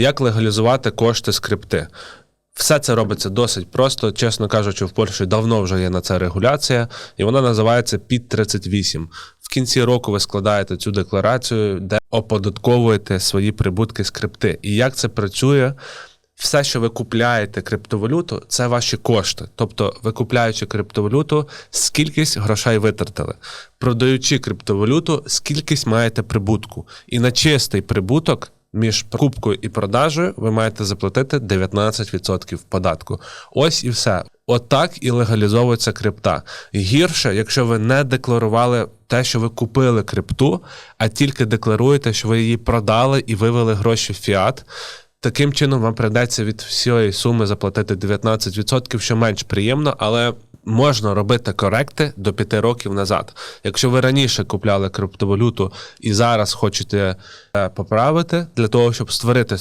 як легалізувати кошти з крипти. Все це робиться досить просто. Чесно кажучи, в Польщі давно вже є на це регуляція, і вона називається під 38. В кінці року ви складаєте цю декларацію, де оподатковуєте свої прибутки з крипти. І як це працює? Все, що ви купляєте криптовалюту, це ваші кошти. Тобто, ви купляючи криптовалюту, скількись грошей витратили. Продаючи криптовалюту, скількись маєте прибутку. І на чистий прибуток між покупкою і продажею ви маєте заплатити 19% податку. Ось і все. Отак і легалізовується крипта. Гірше, якщо ви не декларували те, що ви купили крипту, а тільки декларуєте, що ви її продали і вивели гроші в фіат. Таким чином вам прийдеться від всієї суми заплатити 19%, що менш приємно, але можна робити коректи до 5 років назад. Якщо ви раніше купляли криптовалюту і зараз хочете е, поправити для того, щоб створити